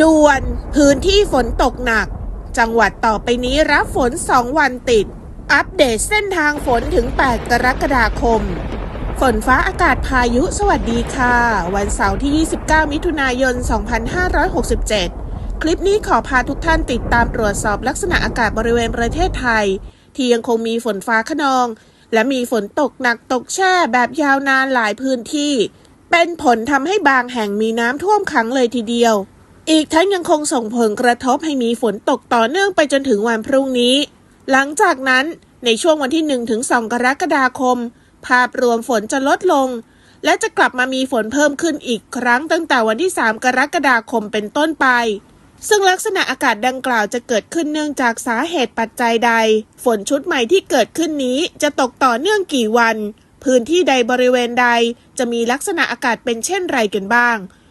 ด่วนพื้นที่ฝนตกหนัก จังหวัดต่อไปนี้รับฝน 2 วันติด อัปเดตเส้นทางฝนถึง 8 กรกฎาคม ฝนฟ้าอากาศพายุสวัสดีค่ะ วันเสาร์ที่ 29 มิถุนายน 2567 คลิปนี้ขอพาทุกท่านติดตามตรวจสอบลักษณะอากาศบริเวณประเทศไทย ที่ยังคงมีฝนฟ้าขนอง และมีฝนตกหนักตกแช่แบบยาวนานหลายพื้นที่ เป็นผลทำให้บางแห่งมีน้ำท่วมขังเลยทีเดียว อีกทั้งยังคงส่งผลกระทบให้มีฝนตกต่อเนื่องไปจนถึงวันพรุ่งนี้ หลังจากนั้นในช่วงวันที่1ถึง2กรกฎาคม ภาพรวมฝนจะลดลง และจะกลับมามีฝนเพิ่มขึ้นอีกครั้งตั้งแต่วันที่ 3 กรกฎาคมเป็นต้นไป ซึ่งลักษณะอากาศดังกล่าวจะเกิดขึ้นเนื่องจากสาเหตุปัจจัยใด ฝนชุดใหม่ที่เกิดขึ้นนี้จะตกต่อเนื่องกี่วัน พื้นที่ใดบริเวณใดจะมีลักษณะอากาศเป็นเช่นไรกันบ้าง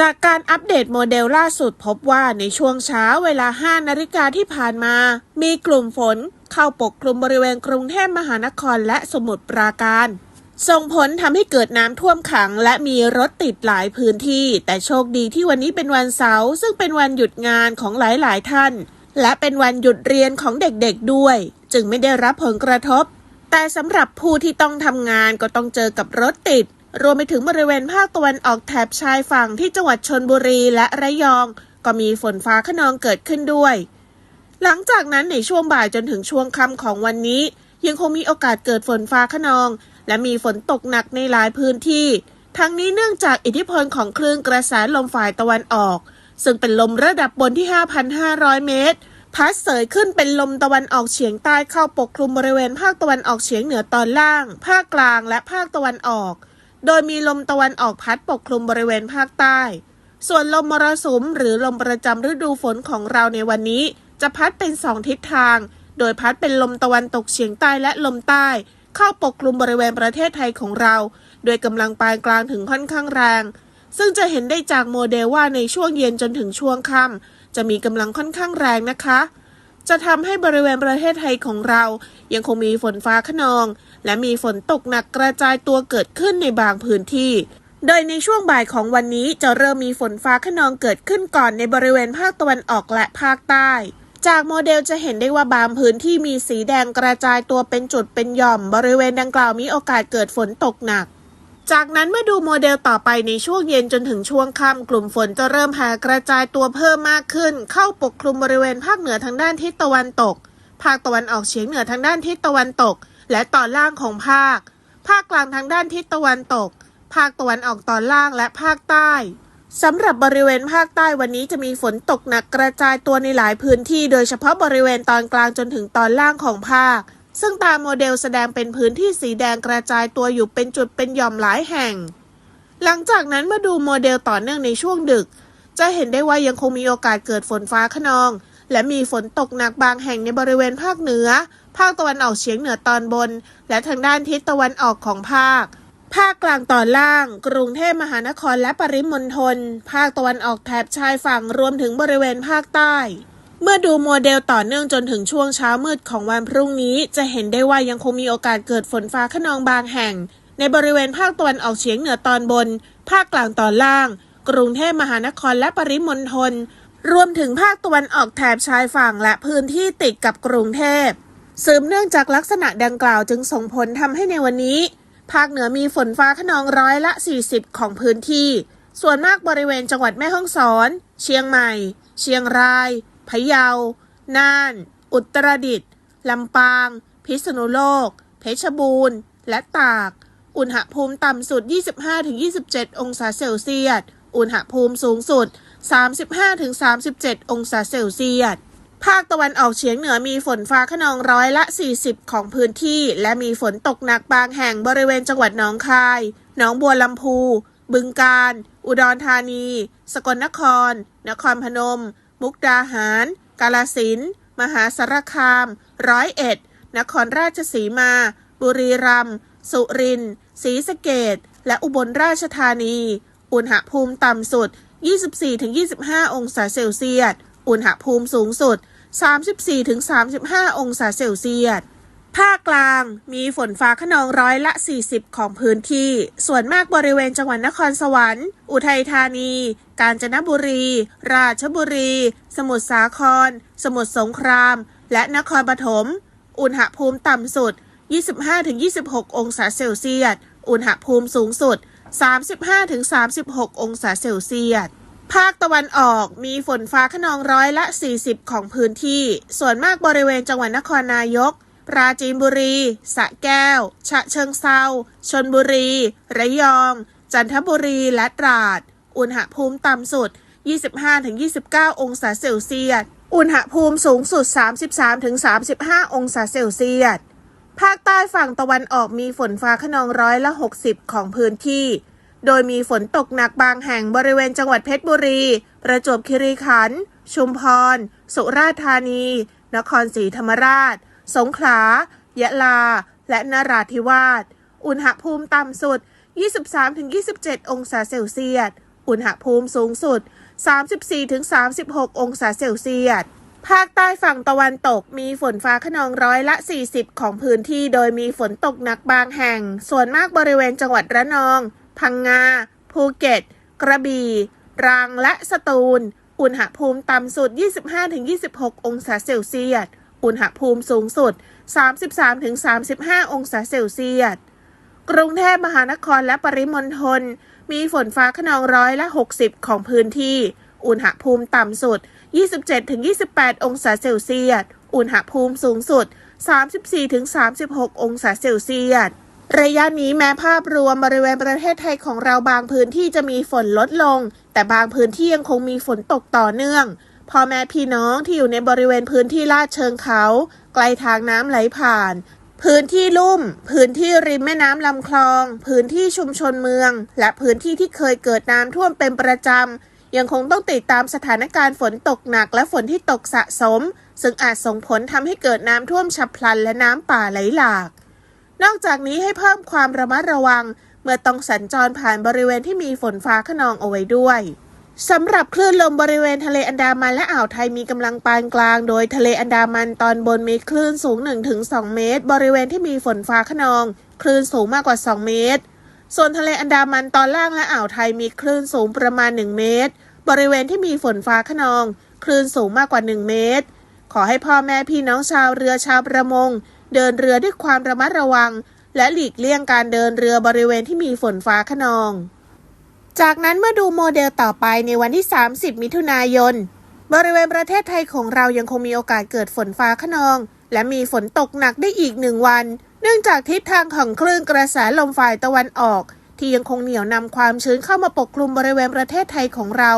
จากการอัปเดตโมเดลล่าสุดพบว่าในช่วงเช้าเวลา 5 นาฬิกาที่ผ่านมา มีกลุ่มฝนเข้าปกคลุมบริเวณกรุงเทพมหานครและสมุทรปราการ ส่งผลทำให้เกิดน้ำท่วมขังและมีรถติดหลายพื้นที่ แต่โชคดีที่วันนี้เป็นวันเสาร์ซึ่งเป็นวันหยุดงานของหลายๆ ท่าน และเป็นวันหยุดเรียนของเด็กๆด้วย จึงไม่ได้รับผลกระทบ แต่สำหรับผู้ที่ต้องทำงานก็ต้องเจอกับรถติด รวมไปถึงบริเวณภาคตะวันออกแถบชายฝั่งที่จังหวัดชนบุรีและระยอง ก็มีฝนฟ้าขนองเกิดขึ้นด้วย หลังจากนั้นในช่วงบ่ายจนถึงช่วงค่ำของวันนี้ ยังคงมีโอกาสเกิดฝนฟ้าขนอง และมีฝนตกหนักในหลายพื้นที่ ทั้งนี้เนื่องจากอิทธิพลของคลื่นกระแสลมฝ่ายตะวันออก ซึ่งเป็นลมระดับบนที่ 5,500 เมตรพัดเสยขึ้นเป็นลมตะวันออกเฉียงใต้เข้าปกคลุมบริเวณภาคตะวันออกเฉียงเหนือตอนล่าง ภาคกลางและภาคตะวันออก โดยมีลมตะวันออกพัดปกคลุมบริเวณภาคใต้ ส่วนลมมรสุมหรือลมประจำฤดูฝนของเราในวันนี้ จะพัดเป็นสองทิศทาง โดยพัดเป็นลมตะวันตกเฉียงใต้และลมใต้ เข้าปกคลุมบริเวณประเทศไทยของเรา โดยกำลังปานกลางถึงค่อนข้างแรง ซึ่งจะเห็นได้จากโมเดลว่าในช่วงเย็นจนถึงช่วงค่ำจะมีกำลังค่อนข้างแรงนะคะ จะทำให้บริเวณประเทศไทยของเรา ยังคงมีฝนฟ้าขนอง และมีฝนตกหนักกระจายตัวเกิดขึ้นในบางพื้นที่ โดยในช่วงบ่ายของวันนี้จะเริ่มมีฝนฟ้าขนองเกิดขึ้นก่อนในบริเวณภาคตะวันออกและภาคใต้ จากโมเดลจะเห็นได้ว่าบางพื้นที่มีสีแดงกระจายตัวเป็นจุดเป็นหย่อม บริเวณดังกล่าวมีโอกาสเกิดฝนตกหนัก จากนั้นเมื่อดูโมเดลต่อไปในช่วงเย็นจนถึงช่วงค่ำกลุ่มฝนจะเริ่มแผ่กระจายตัวเพิ่มมากขึ้น เข้าปกคลุมบริเวณภาคเหนือทางด้านทิศตะวันตก ภาคตะวันออกเฉียงเหนือทางด้านทิศตะวันตก และตอนล่างของภาค ภาคกลางทางด้านทิศตะวันตก ภาคตะวันออกตอนล่างและภาคใต้สำหรับบริเวณภาคใต้วันนี้จะมีฝนตกหนักกระจายตัวในหลายพื้นที่ โดยเฉพาะบริเวณตอนกลางจนถึงตอนล่างของภาค ซึ่งตามโมเดลแสดงเป็นพื้นที่สีแดงกระจายตัวอยู่เป็นจุดเป็นหย่อมหลายแห่ง หลังจากนั้นมาดูโมเดลต่อเนื่องในช่วงดึก จะเห็นได้ว่ายังคงมีโอกาสเกิดฝนฟ้าขนอง และมีฝนตกหนักบางแห่งในบริเวณภาคเหนือ ภาคตะวันออกเฉียงเหนือตอนบน และทางด้านทิศตะวันออกของภาค ภาคกลางตอนล่าง กรุงเทพมหานครและปริมณฑล ภาคตะวันออกแถบชายฝั่งรวมถึงบริเวณภาคใต้ เมื่อดูโมเดลต่อเนื่องจนถึงช่วงเช้ามืดของวันพรุ่งนี้จะเห็นได้ว่ายังคงมีโอกาสเกิดฝนฟ้าขนองบางแห่ง ในบริเวณภาคตะวันออกเฉียงเหนือตอนบน ภาคกลางตอนล่าง กรุงเทพมหานครและปริมณฑลรวมถึงภาคตะวันออกแถบชายฝั่งและพื้นที่ติดกับกรุงเทพสืบเนื่องจากลักษณะดังกล่าวจึงส่งผลทำให้ในวันนี้ ภาคเหนือมีฝนฟ้าขนองร้อยละ 40 ของพื้นที่ ส่วนมากบริเวณจังหวัดแม่ฮ่องสอน เชียงใหม่ เชียงราย พะเยา น่าน อุตรดิตถ์ลำปาง พิษณุโลก เพชรบูรณ์ และตาก อุณหภูมิต่ำสุด 25-27 องศาเซลเซียส อุณหภูมิสูงสุด 35-37 องศาเซลเซียสภาคตะวันออกเฉียงเหนือมีฝนฟ้าขนองร้อยละ 40 ของพื้นที่ และมีฝนตกหนักบางแห่งบริเวณจังหวัดหนองคาย หนองบัวลำพู บึงกาฬ อุดรธานี สกลนคร นครพนม มุกดาหาร กาลสินธุ์มหาสารคาม ร้อยเอ็ด นครราชสีมา บุรีรัมย์ สุรินทร์ ศรีสะเกดและอุบลราชธานี อุณหภูมิต่ำสุด 24-25 องศาเซลเซียส อุณหภูมิสูงสุด 34-35 องศาเซลเซียสภาคกลางมีฝนฟ้าขนองร้อยละ 40 ของพื้นที่ ส่วนมากบริเวณจังหวัดนครสวรรค์ อุทัยธานี กาญจนบุรี ราชบุรี สมุทรสาคร สมุทรสงคราม และนครปฐม อุณหภูมิต่ำสุด 25-26 องศาเซลเซียส อุณหภูมิสูงสุด 35-36 องศาเซลเซียสภาคตะวันออกมีฝนฟ้าขนองร้อยละ 40 ของพื้นที่ ส่วนมากบริเวณจังหวัดนครนายก ปราจีนบุรี สะแก้ว ฉะเชิงเซาชนบุรี ระยอง จันทบุรี และตราด อุณหภูมิต่ำสุด 25-29 องศาเซลเซียส อุณหภูมิสูงสุด 33-35 องศาเซลเซียส ภาคใต้ฝั่งตะวันออกมีฝนฟ้าขนองร้อยละ 60 ของพื้นที่ โดยมีฝนตกหนักบางแห่งบริเวณจังหวัดเพชรบุรี ประจวบคีรีขันธ์ ชุมพร สุราษฎร์ธานี นครศรีธรรมราช สงขลา ยะลา และนราธิวาส อุณหภูมิต่ำสุด 23-27 องศาเซลเซียส อุณหภูมิสูงสุด 34-36 องศาเซลเซียสภาคใต้ฝั่งตะวันตกมีฝนฟ้าขนองร้อยละ 40 ของพื้นที่โดยมีฝนตกหนักบางแห่ง ส่วนมากบริเวณจังหวัดระนอง พังงา ภูเก็ต กระบี่รังและสตูล อุณหภูมิต่ำสุด 25-26 องศาเซลเซียส อุณหภูมิสูงสุด 33-35 องศาเซลเซียส กรุงเทพมหานครและปริมณฑล มีฝนฟ้าขนองร้อยละ 60 ของพื้นที่ อุณหภูมิต่ำสุด 27-28 องศาเซลเซียส อุณหภูมิสูงสุด 34-36 องศาเซลเซียส ระยะนี้แม้ภาพรวมบริเวณประเทศไทยของเราบางพื้นที่จะมีฝนลดลง แต่บางพื้นที่ยังคงมีฝนตกต่อเนื่องพ่อแม่พี่น้องที่อยู่ในบริเวณพื้นที่ลาดเชิงเขา ใกล้ทางน้ำไหลผ่าน พื้นที่ลุ่ม พื้นที่ริมแม่น้ำลำคลอง พื้นที่ชุมชนเมือง และพื้นที่ที่เคยเกิดน้ำท่วมเป็นประจำ ยังคงต้องติดตามสถานการณ์ฝนตกหนักและฝนที่ตกสะสม ซึ่งอาจส่งผลทำให้เกิดน้ำท่วมฉับพลันและน้ำป่าไหลหลาก นอกจากนี้ให้เพิ่มความระมัดระวัง เมื่อต้องสัญจรผ่านบริเวณที่มีฝนฟ้าขนองเอาไว้ด้วย สำหรับคลื่นลมบริเวณทะเลอันดามันและอ่าวไทยมีกำลังปานกลาง โดยทะเลอันดามันตอนบนมีคลื่นสูง 1-2 เมตร บริเวณที่มีฝนฟ้าขนอง คลื่นสูงมากกว่า 2 เมตร ส่วนทะเลอันดามันตอนล่างและอ่าวไทยมีคลื่นสูงประมาณ 1 เมตร บริเวณที่มีฝนฟ้าขนอง คลื่นสูงมากกว่า 1 เมตร ขอให้พ่อแม่พี่น้องชาวเรือชาวประมง เดินเรือด้วยความระมัดระวัง และหลีกเลี่ยงการเดินเรือบริเวณที่มีฝนฟ้าขนอง จากนั้นเมื่อดูโมเดลต่อไปในวันที่ 30 มิถุนายน บริเวณประเทศไทยของเรายังคงมีโอกาสเกิดฝนฟ้าขนอง และมีฝนตกหนักได้อีกหนึ่งวัน เนื่องจากทิศทางของคลื่นกระแสลมฝ่ายตะวันออก ที่ยังคงเหนี่ยวนำความชื้นเข้ามาปกคลุมบริเวณประเทศไทยของเรา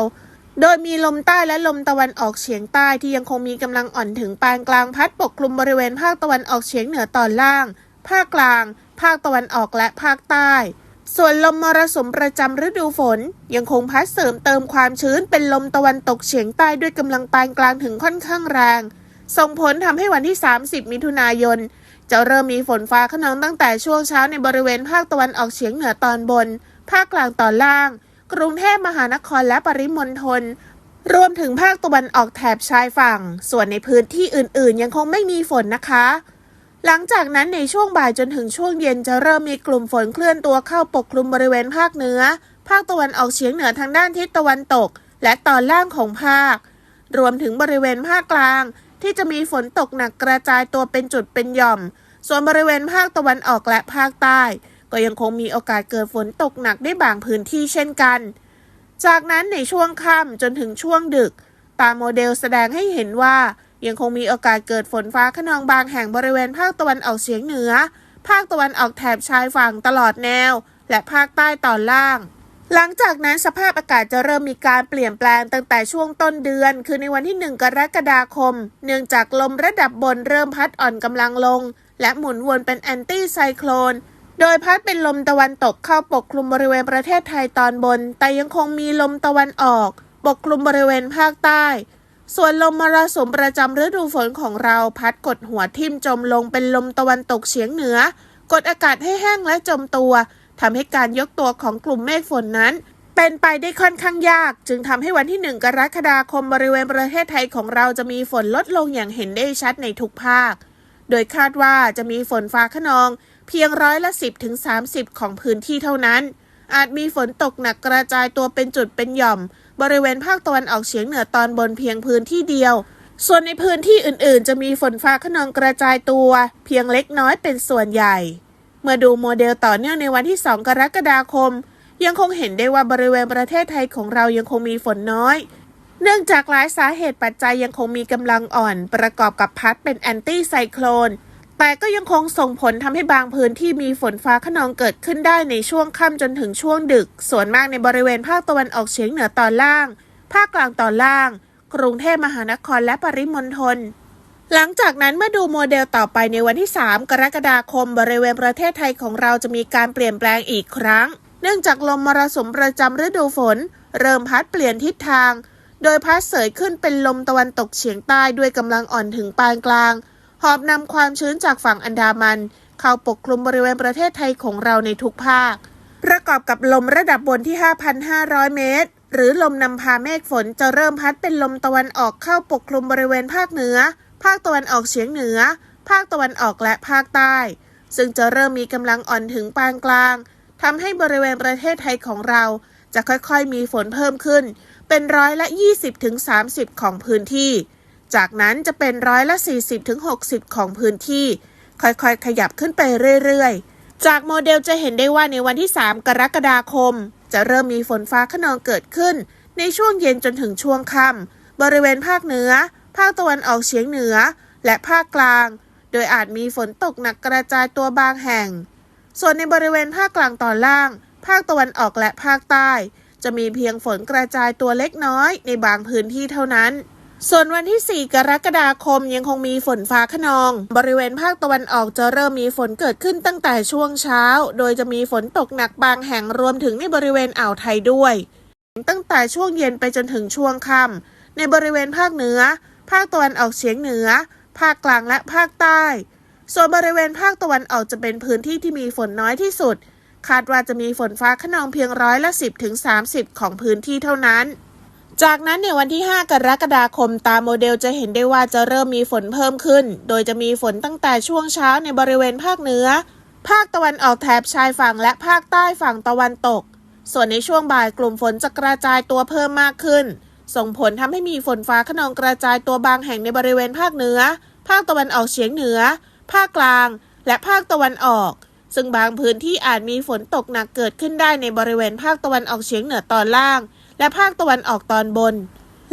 โดยมีลมใต้และลมตะวันออกเฉียงใต้ที่ยังคงมีกำลังอ่อนถึงปานกลางพัดปกคลุมบริเวณภาคตะวันออกเฉียงเหนือตอนล่าง ภาคกลาง ภาคตะวันออกและภาคใต้ ส่วนลมมรสุมประจำฤดูฝน ยังคงพัดเสริมเติมความชื้นเป็นลมตะวันตกเฉียงใต้ด้วยกำลังปานกลางถึงค่อนข้างแรง ส่งผลทำให้วันที่ 30 มิถุนายน จะเริ่มมีฝนฟ้าขนองตั้งแต่ช่วงเช้าในบริเวณภาคตะวันออกเฉียงเหนือตอนบน ภาคกลางตอนล่าง กรุงเทพมหานครและปริมณฑลรวมถึงภาคตะวันออกแถบชายฝั่ง ส่วนในพื้นที่อื่น ๆ ยังคงไม่มีฝนนะคะ หลังจากนั้นในช่วงบ่ายจนถึงช่วงเย็นจะเริ่มมีกลุ่มฝนเคลื่อนตัวเข้าปกคลุมบริเวณภาคเหนือ ภาคตะวันออกเฉียงเหนือทางด้านทิศตะวันตก และตอนล่างของภาค รวมถึงบริเวณภาคกลาง ที่จะมีฝนตกหนักกระจายตัวเป็นจุดเป็นหย่อม ส่วนบริเวณภาคตะวันออกและภาคใต้ ก็ยังคงมีโอกาสเกิดฝนตกหนักได้บางพื้นที่เช่นกัน จากนั้นในช่วงค่ำจนถึงช่วงดึก ตามโมเดลแสดงให้เห็นว่า ยังคงมีโอกาสเกิดฝนฟ้าขนองบางแห่งบริเวณภาคตะวันออกเฉียงเหนือ ภาคตะวันออกแถบชายฝั่งตลอดแนว และภาคใต้ตอนล่าง หลังจากนั้นสภาพอากาศจะเริ่มมีการเปลี่ยนแปลงตั้งแต่ช่วงต้นเดือน คือในวันที่ 1 กรกฎาคม เนื่องจากลมระดับบนเริ่มพัดอ่อนกำลังลง และหมุนวนเป็นแอนตี้ไซโคลนโดยพัดเป็นลมตะวันตกเข้าปกคลุมบริเวณประเทศไทยตอนบน แต่ยังคงมีลมตะวันออก ปกคลุมบริเวณภาคใต้ ส่วนลมมรสุมประจำฤดูฝนของเราพัดกดหัวทิ่มจมลงเป็นลมตะวันตกเฉียงเหนือ กดอากาศให้แห้งและจมตัวทำให้การยกตัวของกลุ่มเมฆฝนนั้น เป็นไปได้ค่อนข้างยาก จึงทำให้วันที่ 1 กรกฎาคมบริเวณประเทศไทยของเราจะมีฝนลดลงอย่างเห็นได้ชัดในทุกภาค โดยคาดว่าจะมีฝนฟ้าขนอง เพียงร้อยละ 10ถึง30 ของพื้นที่เท่านั้น อาจมีฝนตกหนักกระจายตัวเป็นจุดเป็นหย่อม บริเวณภาคตะวันออกเฉียงเหนือตอนบนเพียงพื้นที่เดียว ส่วนในพื้นที่อื่นๆ จะมีฝนฟ้าขนองกระจายตัว เพียงเล็กน้อยเป็นส่วนใหญ่ เมื่อดูโมเดลต่อเนื่องในวันที่ 2 กรกฎาคม ยังคงเห็นได้ว่าบริเวณประเทศไทยของเรายังคงมีฝนน้อย เนื่องจากหลายสาเหตุปัจจัยยังคงมีกำลังอ่อน ประกอบกับพัดเป็นแอนตี้ไซโคลน แต่ก็ยังคงส่งผลทำให้บางพื้นที่มีฝนฟ้าขนองเกิดขึ้นได้ในช่วงค่ำจนถึงช่วงดึก ส่วนมากในบริเวณภาคตะวันออกเฉียงเหนือตอนล่าง ภาคกลางตอนล่าง กรุงเทพมหานครและปริมณฑลหลังจากนั้นเมื่อดูโมเดลต่อไปในวันที่ 3 กรกฎาคมบริเวณประเทศไทยของเราจะมีการเปลี่ยนแปลงอีกครั้ง เนื่องจากลมมรสุมประจำฤดูฝน เริ่มพัดเปลี่ยนทิศทาง โดยพัดเสยขึ้นเป็นลมตะวันตกเฉียงใต้ด้วยกำลังอ่อนถึงปานกลาง หอบนำความชื้นจากฝั่งอันดามัน เข้าปกคลุมบริเวณประเทศไทยของเราในทุกภาค ประกอบกับลมระดับบนที่ 5,500 เมตร หรือลมนำพาเมฆฝนจะเริ่มพัดเป็นลมตะวันออกเข้าปกคลุมบริเวณภาคเหนือ ภาคตะวันออกเฉียงเหนือ ภาคตะวันออกและภาคใต้ ซึ่งจะเริ่มมีกำลังอ่อนถึงปานกลางทำให้บริเวณประเทศไทยของเรา จะค่อยๆ มีฝนเพิ่มขึ้น เป็นร้อยละ 20-30 ของพื้นที่ จากนั้นจะเป็นร้อยละ 40-60 ของพื้นที่ ค่อยๆ ขยับขึ้นไปเรื่อยๆ จากโมเดลจะเห็นได้ว่าในวันที่ 3 กรกฎาคม จะเริ่มมีฝนฟ้าขนองเกิดขึ้น ในช่วงเย็นจนถึงช่วงค่ำบริเวณภาคเหนือ ภาคตะวันออกเฉียงเหนือ และภาคกลาง โดยอาจมีฝนตกหนักกระจายตัวบางแห่ง ส่วนในบริเวณภาคกลางตอนล่าง ภาคตะวันออกและภาคใต้ จะมีเพียงฝนกระจายตัวเล็กน้อยในบางพื้นที่เท่านั้น ส่วนวันที่ 4 กรกฎาคมยังคงมีฝนฟ้าขนอง บริเวณภาคตะวันออกจะเริ่มมีฝนเกิดขึ้นตั้งแต่ช่วงเช้า โดยจะมีฝนตกหนักบางแห่งรวมถึงในบริเวณอ่าวไทยด้วย ตั้งแต่ช่วงเย็นไปจนถึงช่วงค่ำในบริเวณภาคเหนือ ภาคตะวันออกเฉียงเหนือ ภาคกลางและภาคใต้ ส่วนบริเวณภาคตะวันออกจะเป็นพื้นที่ที่มีฝนน้อยที่สุด คาดว่าจะมีฝนฟ้าขนองเพียงร้อยละ 10ถึง30 ของพื้นที่เท่านั้น จากนั้นในวันที่ 5 กรกฎาคมตามโมเดลจะเห็นได้ว่าจะเริ่มมีฝนเพิ่มขึ้น โดยจะมีฝนตั้งแต่ช่วงเช้าในบริเวณภาคเหนือ ภาคตะวันออกแถบชายฝั่งและภาคใต้ฝั่งตะวันตก ส่วนในช่วงบ่ายกลุ่มฝนจะกระจายตัวเพิ่มมากขึ้น ส่งผลทำให้มีฝนฟ้าขนองกระจายตัวบางแห่งในบริเวณภาคเหนือ ภาคตะวันออกเฉียงเหนือ ภาคกลาง และภาคตะวันออก ซึ่งบางพื้นที่อาจมีฝนตกหนักเกิดขึ้นได้ในบริเวณภาคตะวันออกเฉียงเหนือตอนล่าง และภาคตะวันออกตอนบน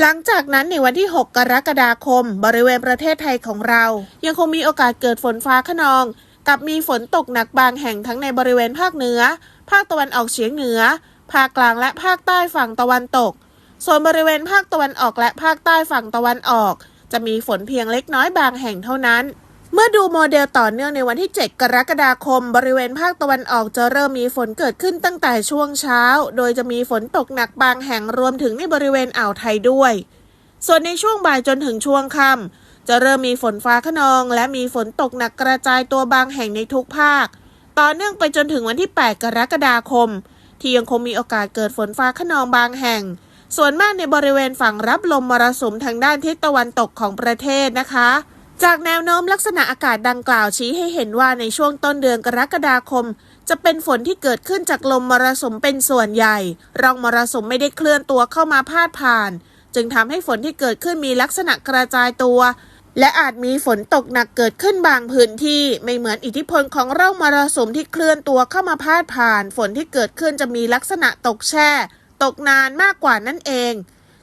หลังจากนั้นในวันที่ 6 กรกฎาคม บริเวณประเทศไทยของเรา ยังคงมีโอกาสเกิดฝนฟ้าขนอง กับมีฝนตกหนักบางแห่งทั้งในบริเวณภาคเหนือ ภาคตะวันออกเฉียงเหนือ ภาคกลางและภาคใต้ฝั่งตะวันตก ส่วนบริเวณภาคตะวันออกและภาคใต้ฝั่งตะวันออก จะมีฝนเพียงเล็กน้อยบางแห่งเท่านั้น เมื่อดูโมเดลต่อเนื่องในวันที่ 7 กรกฎาคม บริเวณภาคตะวันออกจะเริ่มมีฝนเกิดขึ้นตั้งแต่ช่วงเช้า โดยจะมีฝนตกหนักบางแห่งรวมถึงในบริเวณอ่าวไทยด้วย ส่วนในช่วงบ่ายจนถึงช่วงค่ำจะเริ่มมีฝนฟ้าขนอง และมีฝนตกหนักกระจายตัวบางแห่งในทุกภาค ต่อเนื่องไปจนถึงวันที่ 8 กรกฎาคม ที่ยังคงมีโอกาสเกิดฝนฟ้าขนองบางแห่ง ส่วนมากในบริเวณฝั่งรับลมมรสุมทางด้านทิศตะวันตกของประเทศนะคะ จากแนวโน้มลักษณะอากาศดังกล่าวชี้ให้เห็นว่าในช่วงต้นเดือนกรกฎาคม จะเป็นฝนที่เกิดขึ้นจากลมมรสุมเป็นส่วนใหญ่ ร่องมรสุมไม่ได้เคลื่อนตัวเข้ามาพาดผ่าน จึงทำให้ฝนที่เกิดขึ้นมีลักษณะกระจายตัว และอาจมีฝนตกหนักเกิดขึ้นบางพื้นที่ไม่เหมือนอิทธิพลของร่องมรสุมที่เคลื่อนตัวเข้ามาพาดผ่าน ฝนที่เกิดขึ้นจะมีลักษณะตกแช่ ตกนานมากกว่านั่นเอง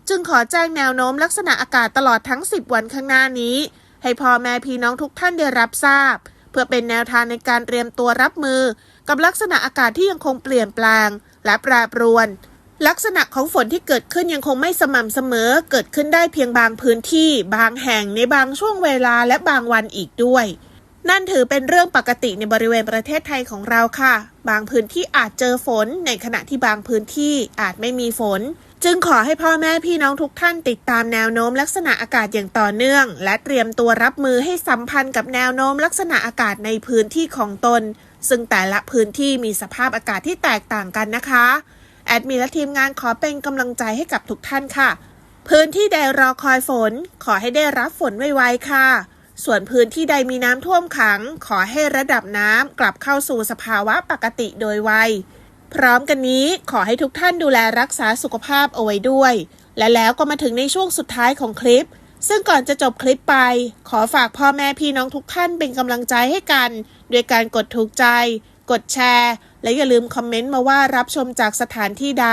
จึงขอแจ้งแนวโน้มลักษณะอากาศตลอดทั้ง 10 วันข้างหน้านี้ ให้พ่อแม่พี่น้องทุกท่านได้รับทราบ เพื่อเป็นแนวทางในการเตรียมตัวรับมือ กับลักษณะอากาศที่ยังคงเปลี่ยนแปลง และแปรปรวน ลักษณะของฝนที่เกิดขึ้นยังคงไม่สม่ำเสมอ เกิดขึ้นได้เพียงบางพื้นที่ บางแห่งในบางช่วงเวลาและบางวันอีกด้วยนั่นถือเป็นเรื่องปกติในบริเวณประเทศไทยของเราค่ะ บางพื้นที่อาจเจอฝน ในขณะที่บางพื้นที่อาจไม่มีฝน จึงขอให้พ่อแม่พี่น้องทุกท่านติดตามแนวโน้มลักษณะอากาศอย่างต่อเนื่อง และเตรียมตัวรับมือให้สัมพันธ์กับแนวโน้มลักษณะอากาศในพื้นที่ของตน ซึ่งแต่ละพื้นที่มีสภาพอากาศที่แตกต่างกันนะคะ แอดมินและทีมงานขอเป็นกำลังใจให้กับทุกท่านค่ะ พื้นที่ใดรอคอยฝน ขอให้ได้รับฝนไวๆค่ะ ส่วนพื้นที่ใดมีน้ำท่วมขัง ขอให้ระดับน้ำกลับเข้าสู่สภาวะปกติโดยไว พร้อมกันนี้ขอให้ทุกท่านดูแลรักษาสุขภาพเอาไว้ด้วย และแล้วก็มาถึงในช่วงสุดท้ายของคลิป ซึ่งก่อนจะจบคลิปไป ขอฝากพ่อแม่พี่น้องทุกท่านเป็นกำลังใจให้กันด้วยการกดถูกใจ กดแชร์ และอย่าลืมคอมเมนต์มาว่ารับชมจากสถานที่ใด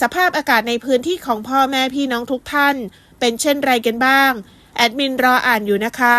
สภาพอากาศในพื้นที่ของพ่อแม่พี่น้องทุกท่าน เป็นเช่นไรกันบ้าง แอดมินรออ่านอยู่นะคะ